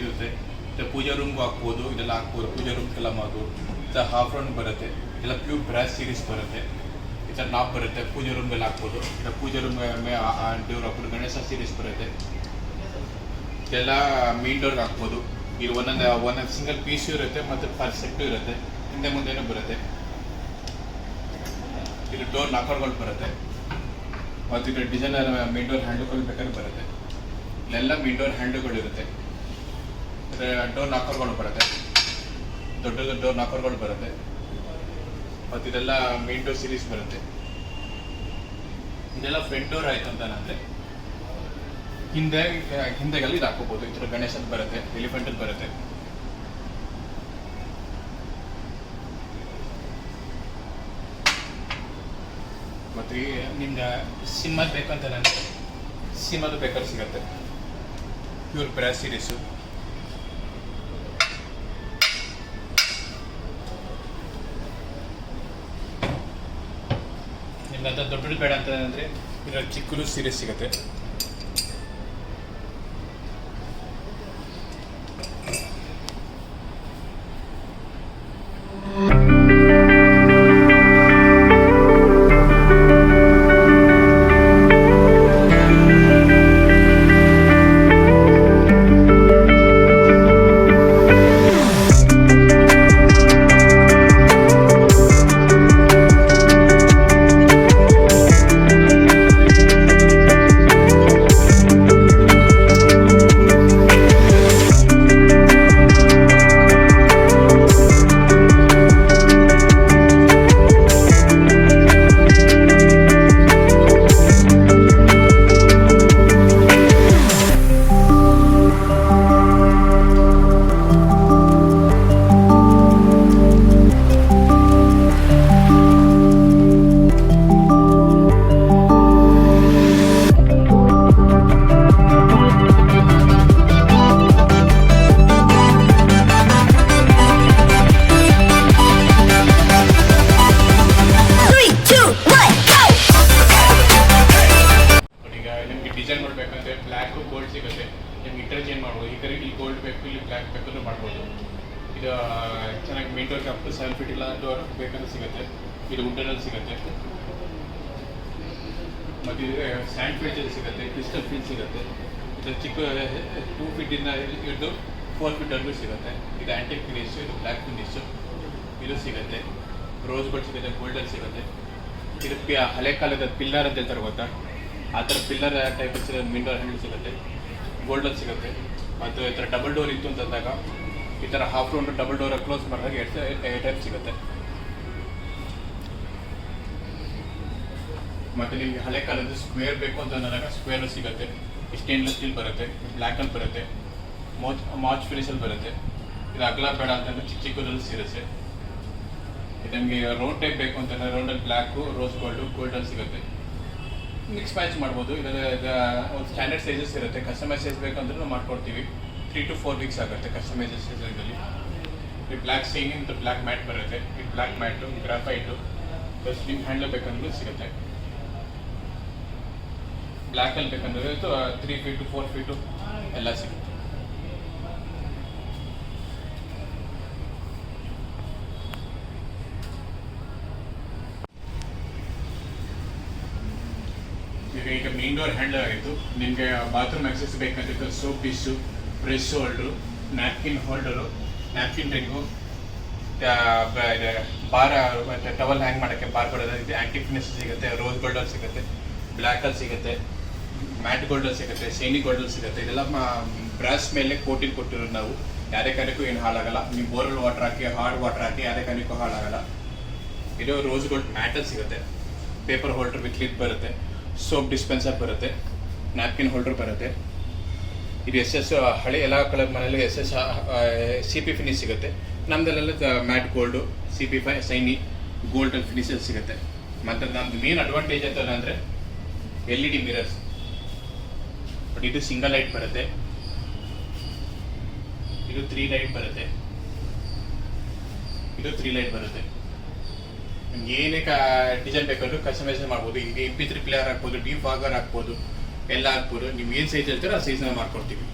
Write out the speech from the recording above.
ಇರುತ್ತೆ. ಮತ್ತು ಪೂಜಾ ರೂಮ್ಗೂ ಹಾಕ್ಬೋದು, ಇದೆಲ್ಲ ಹಾಕ್ಬೋದು, ಪೂಜಾ ರೂಮ್ಗೆಲ್ಲ ಈ ಥರ ಹಾಫ್ ರೌಂಡ್ ಬರುತ್ತೆ. ಇದೆಲ್ಲ ಪ್ಯೂರ್ ಬ್ರಾಸ್ ಸೀರೀಸ್ ಬರುತ್ತೆ. ಈ ಥರ ನಾಪ್ ಬರುತ್ತೆ. ಪೂಜಾ ರೂಮ್ಗೆಲ್ಲ ಹಾಕ್ಬೋದು. ಇಲ್ಲ ಪೂಜಾ ರೂಮ್ ಡೋರ್ ಹಾಕ್ಬೋದು. ಗಣೇಶ ಸೀರೀಸ್ ಬರುತ್ತೆ. ಇದೆಲ್ಲ ಮೇನ್ ಡೋರ್ಗೆ ಹಾಕ್ಬೋದು. ಇದು ಒಂದೊಂದು ಒಂದೊಂದು ಸಿಂಗಲ್ ಪೀಸು ಇರುತ್ತೆ, ಮತ್ತು ಪರ್ ಸೆಟ್ಟು ಇರುತ್ತೆ. ಹಿಂದೆ ಮುಂದೆನೂ ಬರುತ್ತೆ. ಇದು ಡೋರ್ ನಾಕರ್ಗಳು ಬರುತ್ತೆ. ಮತ್ತು ಇದು ಡಿಸೈನರ್ ಮೇನ್ ಡೋರ್ ಹ್ಯಾಂಡ್ಲ್ಗಳು ಬೇಕಾದ್ರೆ ಬರುತ್ತೆ. ಇಲ್ಲೆಲ್ಲ ವಿಂಡೋರ್ ಡೋರ್ ಹ್ಯಾಂಡ್ಲ್ಗಳು ಇರುತ್ತೆ ಡೋರ್ ನಾಕರ್ಗಳು ಬರುತ್ತೆ. ದೊಡ್ಡ ದೊಡ್ಡ ಡೋರ್ ನಾಕರ್ಗಳು ಬರುತ್ತೆ. ಮತ್ತು ಇದೆಲ್ಲ ಮೇನ್ ಡೋರ್ ಸೀರೀಸ್ ಬರುತ್ತೆ. ಇದೆಲ್ಲ ಫ್ರಂಟ್ ಡೋರ್ ಆಯ್ತು ಅಂತ ಹಿಂದೆ, ಹಿಂದೆಗೆಲ್ಲ ಇದು ಹಾಕೋಬಹುದು ಈ ಥರ ಗಣೇಶದ್ ಬರುತ್ತೆ ಎಲಿಫೆಂಟದ್ ಬರುತ್ತೆ. ಮತ್ತು ನಿಮ್ಗೆ ಸಿನಿಮಾದ ಬೇಕಂತ ನನಗೆ ಸಿಮ್ಮದು ಬೇಕಾದ್ರೆ ಸಿಗುತ್ತೆ. ಪ್ಯೂರ್ ಬ್ರಾಸ್ ಸೀರೀಸು ಅಂತ ದೊಡ್ಡದು ಬೇಡ ಅಂತಂದರೆ ಇದರಲ್ಲಿ ಚಿಕ್ಕದು ಸೀರೀಸ್ ಸಿಗುತ್ತೆ. ಇದು ಚೆನ್ನಾಗಿ ಡೋರ್ಗೆ ಅಪ್ ಟು ಸೆವೆನ್ ಫೀಟ್ ಇಲ್ಲ ಡೋರ್ ಬೇಕಂದ್ರೆ ಸಿಗುತ್ತೆ. ಇದು ವುಡನಲ್ಲಿ ಸಿಗುತ್ತೆ. ಮತ್ತು ಇದು ಸ್ಯಾಂಡ್ ಫೀಚರ್ ಸಿಗುತ್ತೆ ಕ್ರಿಸ್ಟಲ್ ಫೀಲ್ ಸಿಗುತ್ತೆ. ಇದು ಚಿಕ್ಕ ಟೂ ಫೀಟಿಂದ ಹಿಡಿದು ಫೋರ್ ಫೀಟ್ವರೆಗೂ ಸಿಗುತ್ತೆ. ಇದು ಆ್ಯಂಟಿಕ್ ಫಿನಿಶು ಇದು ಬ್ಲ್ಯಾಕ್ ಫಿನಿಶು ಇದು ಸಿಗುತ್ತೆ. ರೋಸ್ ಗೋಲ್ಡ್ ಸಿಗುತ್ತೆ ಗೋಲ್ಡಲ್ಲಿ ಸಿಗುತ್ತೆ. ಇದು ಹಳೆ ಕಾಲದ ಪಿಲ್ಲರ್ ಅಂತ ಹೇಳ್ತಾರೆ ಗೊತ್ತಾ? ಆ ಥರ ಪಿಲ್ಲರ್ ಟೈಪ್ ವಿಂಡೋ ಹ್ಯಾಂಡಲ್ ಸಿಗುತ್ತೆ. ಗೋಲ್ಡಲ್ಲಿ ಸಿಗುತ್ತೆ. ಮತ್ತು ಈ ಥರ ಡಬಲ್ ಡೋರ್ ಇತ್ತು ಅಂತಂದಾಗ ಈ ಥರ half round double door close ಮಾಡಿದಾಗ ಎರಡು ಟೈಪ್ ಸಿಗುತ್ತೆ. ಮತ್ತು ನಿಮಗೆ ಹಳೆ ಕಾಲದ ಸ್ಕ್ವೇರ್ ಬೇಕು ಅಂತ ಅಂದಾಗ ಸ್ಕ್ವೇರ್ ಸಿಗುತ್ತೆ. ಸ್ಟೇನ್ಲೆಸ್ ಸ್ಟೀಲ್ ಬರುತ್ತೆ ಬ್ಲ್ಯಾಕಲ್ಲಿ ಬರುತ್ತೆ. ಮೋಚ್ ಮಾಚ್ ಫಿನಿಷಲ್ಲಿ ಬರುತ್ತೆ. ಇದು ಅಗಲ ಬೇಡ ಅಂತಂದ್ರೆ ಚಿಕ್ಕ ಚಿಕ್ಕದಲ್ಲಿ ಸಿಗುತ್ತೆ ಇದು ನಿಮಗೆ ರೌಂಡ್ ಟೈಪ್ ಬೇಕು ಅಂತಂದ್ರೆ ರೌಂಡಲ್ಲಿ ಬ್ಲ್ಯಾಕು ರೋಸ್ ಗೋಲ್ಡು ಗೋಲ್ಡಲ್ಲಿ ಸಿಗುತ್ತೆ. ಮಿಕ್ಸ್ ಮ್ಯಾಚ್ ಮಾಡ್ಬೋದು. ಇದರ ಒಂದು ಸ್ಟ್ಯಾಂಡರ್ಡ್ ಸೈಜಸ್ ಇರುತ್ತೆ. ಕಸ್ಟಮೈಸ್ ಸೈಜ್ ಬೇಕಂದ್ರೆ ಮಾಡ್ಕೊಡ್ತೀವಿ. ತ್ರೀ ಟು ಫೋರ್ ವೀಕ್ಸ್ ಆಗುತ್ತೆ ಕಸ್ಟಮೈಸೇಷನ್ ಸೈಜಲ್ಲಿ ಈ ಬ್ಲ್ಯಾಕ್ ಸೈನ್ ಅಂತ ಬ್ಲ್ಯಾಕ್ ಮ್ಯಾಟ್ ಬರುತ್ತೆ. ಈ ಬ್ಲ್ಯಾಕ್ ಮ್ಯಾಟು ಗ್ರಾಫೈಟು ಪ್ಲಸ್ ನಿಮ್ಗೆ ಹ್ಯಾಂಡಲ್ ಬೇಕಂದ್ರೂ ಸಿಗುತ್ತೆ. ಬ್ಲ್ಯಾಕಲ್ಲಿ ಬೇಕಂದ್ರೆ ತ್ರೀ ಫೀಟು ಫೋರ್ ಫೀಟು ಎಲ್ಲ ಸಿಗುತ್ತೆ. ಈಗ ಮೇನ್ ಡೋರ್ ಹ್ಯಾಂಡಲ್ ಆಗಿತ್ತು ನಿಮಗೆ ಬಾತ್ರೂಮ್ ಆಕ್ಸೆಸ್ ಬೇಕಾಗಿತ್ತು soap dish brush holder napkin holder napkin ring bar, ಮತ್ತು ಟವಲ್ ಹ್ಯಾಂಗ್ ಮಾಡೋಕ್ಕೆ ಬಾರ್ ಇದೆ ಆ್ಯಂಟಿ ಫಿನಿಶ್ ಸಿಗುತ್ತೆ ರೋಸ್ ಗೋಲ್ಡಲ್ಲಿ ಸಿಗುತ್ತೆ ಬ್ಲ್ಯಾಕಲ್ಲಿ ಸಿಗುತ್ತೆ ಮ್ಯಾಟ್ ಗೋಲ್ಡಲ್ಲಿ ಸಿಗುತ್ತೆ ಸೇನಿ ಗೋಲ್ಡಲ್ಲಿ ಸಿಗುತ್ತೆ, ಇದೆಲ್ಲ ಬ್ರಾಸ್ ಮೇಲೆ ಕೋಟಿಂಗ್ ಕೊಟ್ಟಿರೋದು ನಾವು. ಯಾರೇ ಕಾರಣಕ್ಕೂ ಏನು ಹಾಳಾಗಲ್ಲ. ನೀವು ಬೋರಲ್ ವಾಟರ್ ಹಾಕಿ ಹಾರ್ಡ್ ವಾಟರ್ ಹಾಕಿ ಯಾರೇ ಕಾರಣಕ್ಕೂ ಹಾಳಾಗಲ್ಲ. ಇದು ರೋಸ್ ಗೋಲ್ಡ್ ಮ್ಯಾಟಲ್ಲಿ ಸಿಗುತ್ತೆ. ಪೇಪರ್ ಹೋಲ್ಡರ್ ವಿತ್ ಲಿಡ್ ಬರುತ್ತೆ ಸೋಪ್ ಡಿಸ್ಪೆನ್ಸರ್ ಬರುತ್ತೆ ನ್ಯಾಪ್ಕಿನ್ ಹೋಲ್ಡರ್ ಬರುತ್ತೆ. ಇದು ಎಸ್ ಎಸ್ ಹಳೆ ಎಲ್ಲ ಕಲರ್ ಮನೆಯಲ್ಲಿ S S C P finish ಸಿಗುತ್ತೆ. ನಮ್ಮದಲ್ಲೆಲ್ಲ ಮ್ಯಾಟ್ ಗೋಲ್ಡು ಸಿ ಪಿ ಫೈ ಸೈನಿ ಗೋಲ್ಡ್ ಫಿನಿಶಲ್ಲಿ ಸಿಗುತ್ತೆ. ಮತ್ತು ನಮ್ದು ಮೇನ್ ಅಡ್ವಾಂಟೇಜ್ ಅಂತ ಅಂದರೆ L E D mirrors but ಇದು ಸಿಂಗಲ್ ಲೈಟ್ ಬರುತ್ತೆ. ಇದು ತ್ರೀ ಲೈಟ್ ಬರುತ್ತೆ. ಇದು ತ್ರೀ ಲೈಟ್ ಬರುತ್ತೆ. ನಿಮ್ಗೆ ಏನೇ ಡಿಸೈನ್ ಬೇಕಾದ್ರೂ ಕಸ್ಟಮೈಸ್ ಮಾಡ್ಬೋದು. ಈಗ ಎಂ ಪಿ ತ್ರೀ ಪ್ಲೇಯರ್ ಹಾಕ್ಬೋದು ಡಿ ಫಾಗರ್ ಹಾಕ್ಬೋದು. ಎಲ್ಲ ಹಾಕ್ಬೋದು. ನಿಮ್ಗೆ ಏನು ಸೈಜ್ ಹೇಳ್ತೀರೋ ಆ ಸೈಜ್ನ ಮಾಡ್ಕೊಡ್ತೀವಿ.